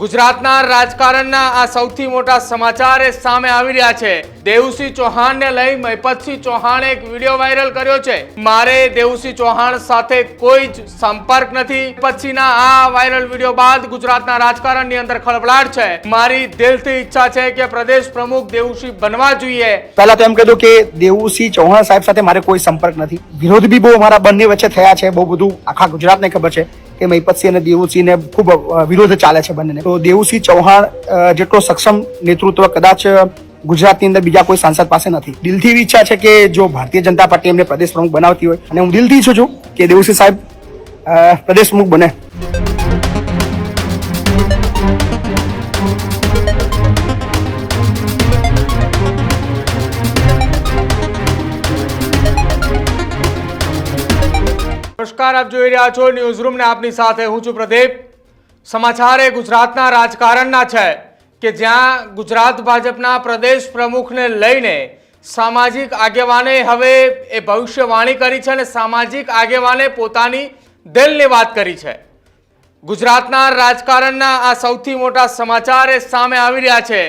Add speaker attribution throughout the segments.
Speaker 1: ગુજરાતના રાજકારણના આ સૌથી મોટા સમાચાર એ સામે આવી રહ્યા છે. દેવસિંહ ચૌહાણને લઈ મહિપતસિંહ ચૌહાણે એક વીડિયો વાયરલ કર્યો છે. મારે દેવસિંહ ચૌહાણ સાથે કોઈ જ સંપર્ક નથી. પછીના આ વાયરલ વીડિયો બાદ ગુજરાતના રાજકારણની અંદર ખળભળાટ છે. મારી દિલથી ઈચ્છા છે કે પ્રદેશ પ્રમુખ દેવસિંહ બનવા જોઈએ.
Speaker 2: પહેલા તો એમ કીધું કે દેવસિંહ ચૌહાણ સાહેબ સાથે મારે કોઈ સંપર્ક નથી. વિરોધ બી બહુ અમારા બંને વચ્ચે થયા છે. બહુ બધું આખા ગુજરાતને ખબર છે. કે મહિપતસિંહ અને દેવુસિંહને ખૂબ વિરોધ ચાલે છે બંનેને. તો દેવુસિંહ ચૌહાણ જેટલો સક્ષમ નેતૃત્વ કદાચ ગુજરાતની અંદર બીજા કોઈ સાંસદ પાસે નથી. દિલથી ઈચ્છા છે કે જો ભારતીય જનતા પાર્ટી એમને પ્રદેશ પ્રમુખ બનાવતી હોય. અને હું દિલથી ઈચ્છું છું કે દેવુસિંહ સાહેબ પ્રદેશ પ્રમુખ બને.
Speaker 1: નમસ્કાર, આપ જોઈ રહ્યા છો ન્યૂઝ રૂમ ને આપની સાથે હું છું પ્રદીપ. સમાચાર એ ગુજરાતના રાજકારણના છે કે જ્યાં ગુજરાત ભાજપના પ્રદેશ પ્રમુખને લઈને સામાજિક આગેવાને હવે એ ભવિષ્યવાણી કરી છે અને સામાજિક આગેવાને પોતાની દિલની વાત કરી છે. ગુજરાતના રાજકારણના આ સૌથી મોટા સમાચાર એ સામે આવી રહ્યા છે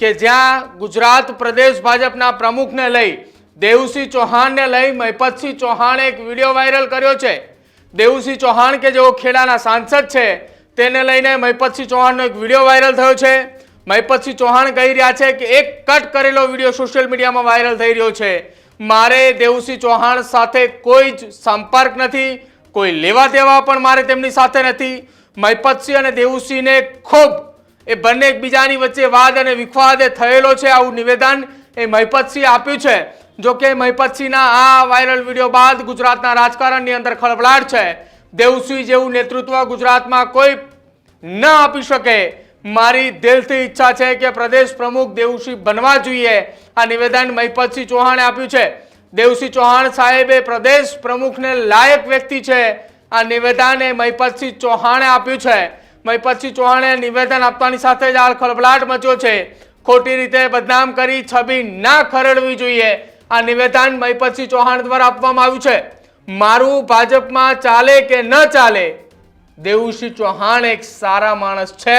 Speaker 1: કે જ્યાં ગુજરાત પ્રદેશ ભાજપના પ્રમુખને લઈ દેવસિંહ ચૌહાણને લઈ મહિપતસિંહ ચૌહાણે એક વીડિયો વાયરલ કર્યો છે. દેવસિંહ ચૌહાણ કે જેઓ ખેડાના સાંસદ છે, તેને લઈને મહિપતસિંહ ચૌહાણનો એક વીડિયો વાયરલ થયો છે. મહિપતસિંહ ચૌહાણ કહી રહ્યા છે કે એક કટ કરેલો વીડિયો સોશિયલ મીડિયામાં વાયરલ થઈ રહ્યો છે. મારે દેવસિંહ ચૌહાણ સાથે કોઈ જ સંપર્ક નથી, કોઈ લેવા દેવા પણ મારે તેમની સાથે નથી. મહિપતસિંહ અને દેવુસિંહને ખૂબ એ બંને એકબીજાની વચ્ચે વાદ અને વિખવાદ થયેલો છે આવું નિવેદન એ મહિપતસિંહ આપ્યું છે. જો કે મહિપતસિંહના આ વાયરલ વીડિયો બાદ ગુજરાતના રાજકારણની અંદર ખળભળાટ છે. દેવસિંહ જેવું નેતૃત્વ ગુજરાતમાં કોઈ ન આપી શકે. મારી દિલથી ઈચ્છા છે કે પ્રદેશ પ્રમુખ દેવસિંહ બનવા જોઈએ. આ નિવેદન મહિપતસિંહ ચૌહાણે આપ્યું છે. દેવસિંહ ચૌહાણ સાહેબે પ્રદેશ પ્રમુખને લાયક વ્યક્તિ છે. આ નિવેદન એ મહિપતસિંહ ચૌહાણે આપ્યું છે. મહિપતસિંહ ચૌહાણે નિવેદન આપવાની સાથે જ આ ખળભળાટ મચ્યો છે. ખોટી રીતે બદનામ કરી છબી ના ખરડવી જોઈએ. આ નિવેદન મહીપતસિંહ ચૌહાણ દ્વારા આપવામાં આવ્યું છે. મારું ભાજપમાં ચાલે કે ન ચાલે, દેવુસિંહ ચૌહાણ એક સારા માણસ છે.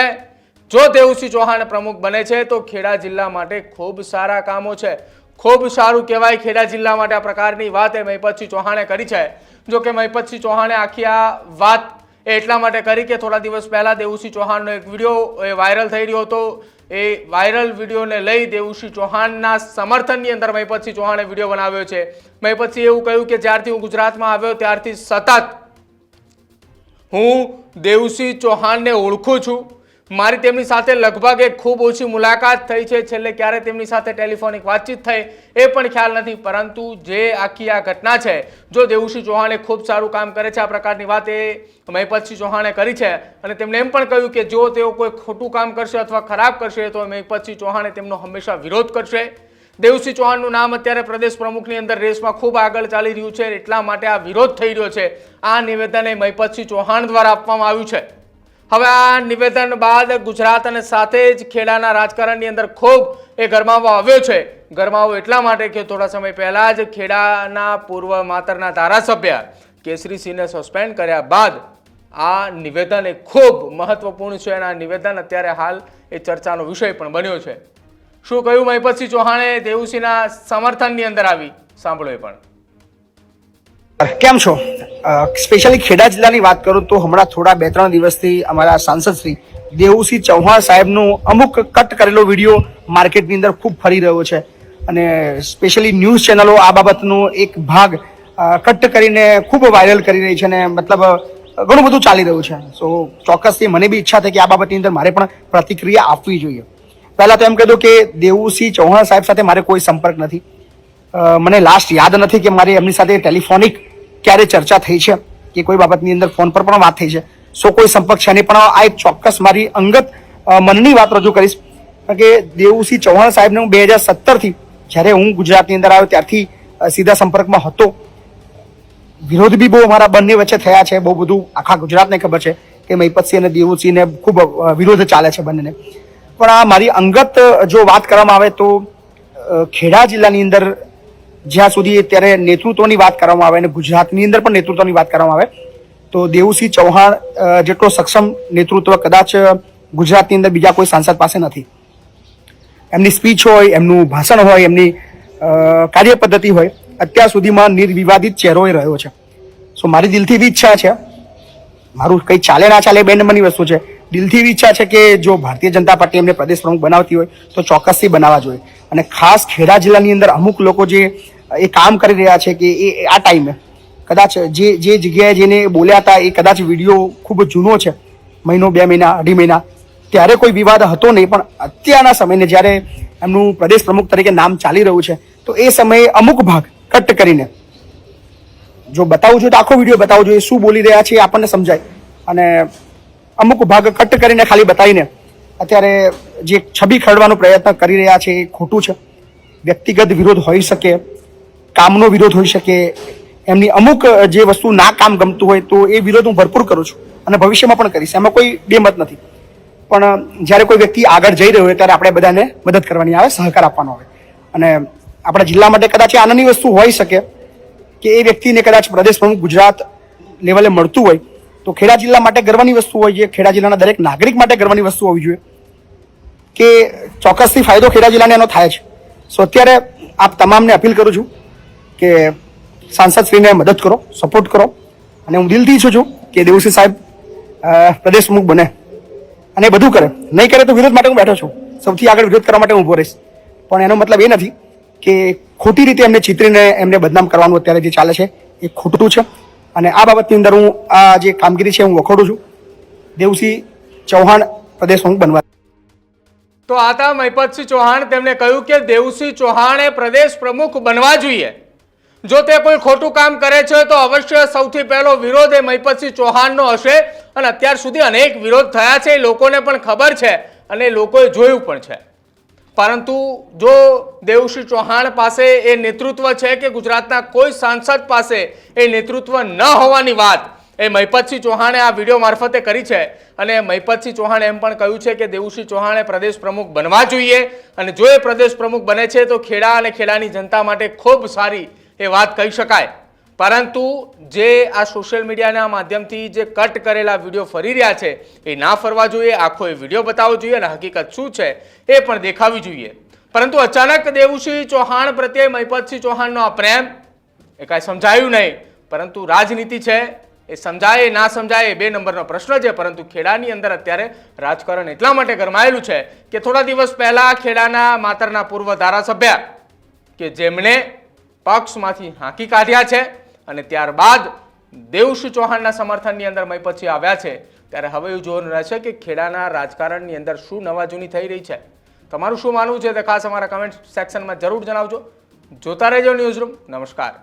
Speaker 1: જો દેવુસિંહ ચૌહાણ પ્રમુખ બને છે, તો ખેડા જિલ્લા માટે ખૂબ સારા કામો છે. ખૂબ સારું કહેવાય ખેડા જિલ્લા માટે આ પ્રકારની વાત એ મહિપતસિંહ ચૌહાણે કરી છે. જો કે મહિપતસિંહ ચૌહાણે આખી આ વાત એટલા માટે કરી કે થોડા દિવસ પહેલાં દેવુસિંહ ચૌહાણનો એક વીડિયો એ વાયરલ થઈ રહ્યો હતો. એ વાયરલ વિડીયોને લઈ દેવુસિંહ ચૌહાણના સમર્થનની અંદર મહિપતસિંહ ચૌહાણે વીડિયો બનાવ્યો છે. મહિપતસિંહ એવું કહ્યું કે જ્યારથી હું ગુજરાતમાં આવ્યો ત્યારથી સતત હું દેવસિંહ ચૌહાણને ઓળખું છું. મારી તેમની સાથે લગભગ એક ખૂબ ઓછી મુલાકાત થઈ છે. છેલ્લે ક્યારે તેમની સાથે ટેલિફોનિક વાતચીત થઈ એ પણ ખ્યાલ નથી. પરંતુ જે આખી આ ઘટના છે, જો દેવુસિંહ ચૌહાણે ખૂબ સારું કામ કરે છે, આ પ્રકારની વાત એ મહિપતસિંહ ચૌહાણે કરી છે. અને તેમણે એમ પણ કહ્યું કે જો તેઓ કોઈ ખોટું કામ કરશે અથવા ખરાબ કરશે, તો મહિપતસિંહ ચૌહાણે તેમનો હંમેશા વિરોધ કરશે. દેવસિંહ ચૌહાણનું નામ અત્યારે પ્રદેશ પ્રમુખની અંદર રેસમાં ખૂબ આગળ ચાલી રહ્યું છે. એટલા માટે આ વિરોધ થઈ રહ્યો છે. આ નિવેદન એ મહિપતસિંહ ચૌહાણ દ્વારા આપવામાં આવ્યું છે. હવે આ નિવેદન બાદ ગુજરાત અને સાથે જ ખેડાના રાજકારણની અંદર ખૂબ એ ગરમાવો આવ્યો છે. ગરમાવો એટલા માટે કે થોડા સમય પહેલા જ ખેડાના પૂર્વ માતરના ધારાસભ્ય કેસરીસિંહને સસ્પેન્ડ કર્યા બાદ આ નિવેદન એ ખૂબ મહત્વપૂર્ણ છે અને આ નિવેદન અત્યારે હાલ એ ચર્ચાનો વિષય પણ બન્યો છે. શું કહ્યું મહિપતસિંહ ચૌહાણે દેવુસિંહના સમર્થનની અંદર આવી? સાંભળો એ પણ.
Speaker 2: કેમ છો? સ્પેશિયલી ખેડા જિલ્લાની વાત કરું તો હમણાં થોડા બે ત્રણ દિવસથી અમારા સાંસદ શ્રી દેવુસિંહ ચૌહાણ સાહેબનો અમુક કટ કરેલો વીડિયો માર્કેટની અંદર ખૂબ ફરી રહ્યો છે. અને સ્પેશિયલી ન્યૂઝ ચેનલો આ બાબતનો એક ભાગ કટ કરીને ખૂબ વાયરલ કરી રહી છે અને મતલબ ઘણું બધું ચાલી રહ્યું છે. સો ચોક્કસથી મને બી ઈચ્છા થઈ કે આ બાબતની અંદર મારે પણ પ્રતિક્રિયા આપવી જોઈએ. પહેલાં તો એમ કહી કે દેવુસિંહ ચૌહાણ સાહેબ સાથે મારે કોઈ સંપર્ક નથી. મને લાસ્ટ યાદ નથી કે મારી એમની સાથે ટેલિફોનિક ક્યારે ચર્ચા થઈ છે કે કોઈ બાબતની અંદર ફોન પર પણ વાત થઈ છે. સો કોઈ સંપર્ક છે નહીં, પણ આ એક ચોક્કસ મારી અંગત મનની વાત રજૂ કરીશ. કારણ કે દેવુસિંહ ચૌહાણ સાહેબને હું બે હજાર સત્તરથી જ્યારે હું ગુજરાતની અંદર આવ્યો ત્યારથી સીધા સંપર્કમાં હતો. વિરોધ બી બહુ અમારા બંને વચ્ચે થયા છે, બહુ બધું આખા ગુજરાતને ખબર છે કે મહિપતસિંહ અને દેવુસિંહને ખૂબ વિરોધ ચાલે છે બંનેને. પણ આ મારી અંગત જો વાત કરવામાં આવે તો ખેડા જિલ્લાની અંદર જ્યાં સુધી અત્યારે નેતૃત્વની વાત કરવામાં આવે અને ગુજરાતની અંદર પણ નેતૃત્વની વાત કરવામાં આવે, તો દેવુસિંહ ચૌહાણ જેટલો સક્ષમ નેતૃત્વ કદાચ ગુજરાતની અંદર બીજા કોઈ સાંસદ પાસે નથી. એમની સ્પીચ હોય, એમનું ભાષણ હોય, એમની કાર્ય પદ્ધતિ હોય, અત્યાર સુધીમાં નિર્વિવાદિત ચહેરો એ રહ્યો છે. સો મારી દિલથી બી ઈચ્છા છે, મારું કંઈ ચાલે ના ચાલે બે નંબરની વસ્તુ છે. દિલથી એવી ઈચ્છા છે કે જો ભારતીય જનતા પાર્ટી એમને પ્રદેશ પ્રમુખ બનાવતી હોય, તો ચોક્કસથી બનાવવા જોઈએ. અને ખાસ ખેડા જિલ્લાની અંદર અમુક લોકો જે એ કામ કરી રહ્યા છે કે એ આ ટાઈમે. કદાચ જે જે જગ્યાએ જેને બોલ્યા હતા, એ કદાચ વીડિયો ખૂબ જૂનો છે, મહિનો, બે મહિના, અઢી મહિના, ત્યારે કોઈ વિવાદ હતો નહીં, પણ અત્યારના સમયને જ્યારે એમનું પ્રદેશ પ્રમુખ તરીકે નામ ચાલી રહ્યું છે, તો એ સમયે અમુક ભાગ કટ કરીને, જો બતાવું છું તો આખો વીડિયો બતાવું જોઈએ શું બોલી રહ્યા છે આપણને સમજાય. અને અમુક ભાગ કટ કરીને ખાલી બતાવીને, અત્યારે જે છબી ખરડવાનો પ્રયત્ન કરી રહ્યા છે એ ખોટું છે. વ્યક્તિગત વિરોધ હોઈ શકે કામનો વિરોધ હોઈ શકે, એમની અમુક જે વસ્તુ ના કામ ગમતું હોય તો એ વિરોધ હું ભરપૂર કરું છું અને ભવિષ્યમાં પણ કરીશ. એમાં કોઈ બેમત નથી. પણ જ્યારે કોઈ વ્યક્તિ આગળ જઈ રહ્યો હોય ત્યારે આપણે બધાને મદદ કરવાની આવે, સહકાર આપવાનો આવે. અને આપણા જિલ્લા માટે કદાચ આનંદની વસ્તુ હોઈ શકે કે એ વ્યક્તિને કદાચ પ્રદેશ પ્રમુખ ગુજરાત લેવલે મળતું હોય તો ખેડા જિલ્લા માટે ગર્વની વસ્તુ હોય છે, ખેડા જિલ્લાના દરેક નાગરિક માટે ગર્વની વસ્તુ હોવી જોઈએ કે ચોક્કસથી ફાયદો ખેડા જિલ્લાને એનો થાય છે. સો અત્યારે આપ તમામને અપીલ કરું છું કે સાંસદશ્રીને મદદ કરો સપોર્ટ કરો. અને હું દિલથી ઈચ્છું છું કે દેવસિંહ સાહેબ પ્રદેશ પ્રમુખ બને. અને બધું કરે. નહીં કરે તો વિરોધ માટે હું બેઠો છું. સૌથી આગળ વિરોધ કરવા માટે હું ઊભો રહીશ. પણ એનો મતલબ એ નથી કે ખોટી રીતે એમને ચિતરીને એમને બદનામ કરવાનું અત્યારે જે ચાલે છે, એ ખોટું છે. અને આ બાબતની અંદર હું આ જે કામગીરી છે, હું વખોડું છું. દેવસિંહ ચૌહાણ પ્રદેશ પ્રમુખ બનવા
Speaker 1: તો આતા મહિપતસિંહ ચૌહાણ તેમણે કહ્યું કે દેવસિંહ ચૌહાણે પ્રદેશ પ્રમુખ બનવા જોઈએ. જો તે કોઈ ખોટું કામ કરે છે તો અવશ્ય સૌથી પહેલો વિરોધ એ મહિપતસિંહ ચૌહાણનો હશે. અને અત્યાર સુધી અનેક વિરોધ થયા છે, એ લોકોને પણ ખબર છે અને લોકોએ જોયું પણ છે. પરંતુ જો દેવસિંહ ચૌહાણ પાસે એ નેતૃત્વ છે કે ગુજરાતના કોઈ સાંસદ પાસે એ નેતૃત્વ ન હોવાની વાત, એ મહિપતસિંહ ચૌહાણે આ વીડિયો મારફતે કરી છે. અને મહિપતસિંહ ચૌહાણે એમ પણ કહ્યું છે કે દેવુસિંહ ચૌહાણે પ્રદેશ પ્રમુખ બનવા જોઈએ. અને જો એ પ્રદેશ પ્રમુખ બને છે તો ખેડા અને ખેડાની જનતા માટે ખૂબ સારી એ વાત કહી શકાય. પરંતુ જે આ સોશિયલ મીડિયાના માધ્યમથી જે કટ કરેલા વીડિયો ફરી રહ્યા છે, એ ના ફરવા જોઈએ. આખો એ વીડિયો બતાવવો જોઈએ અને હકીકત શું છે, એ પણ દેખાવી જોઈએ. પરંતુ અચાનક દેવુસિંહ ચૌહાણ પ્રત્યે, મહિપતસિંહ ચૌહાણનો આ પ્રેમ, એ કાંઈ સમજાયું નહીં. પરંતુ રાજનીતિ છે, એ સમજાય ના સમજાય, એ બે નંબરનો પ્રશ્ન છે. પરંતુ ખેડાની અંદર અત્યારે રાજકારણ એટલા માટે ગરમાયેલું છે કે થોડા દિવસ પહેલાં ખેડાના માતરના પૂર્વ ધારાસભ્ય કે જેમણે પક્ષમાંથી હાંકી કાઢ્યા છે અને ત્યારબાદ દેવસિંહ ચૌહાણના સમર્થનની અંદર મય પછી આવ્યા છે. ત્યારે હવે એવું જોવાનું રહેશે કે ખેડાના રાજકારણની અંદર શું નવા જૂની થઈ રહી છે. તમારું શું માનવું છે તે ખાસ અમારા કમેન્ટ સેક્શનમાં જરૂર જણાવજો. જોતા રહેજો ન્યૂઝરૂમ નમસ્કાર.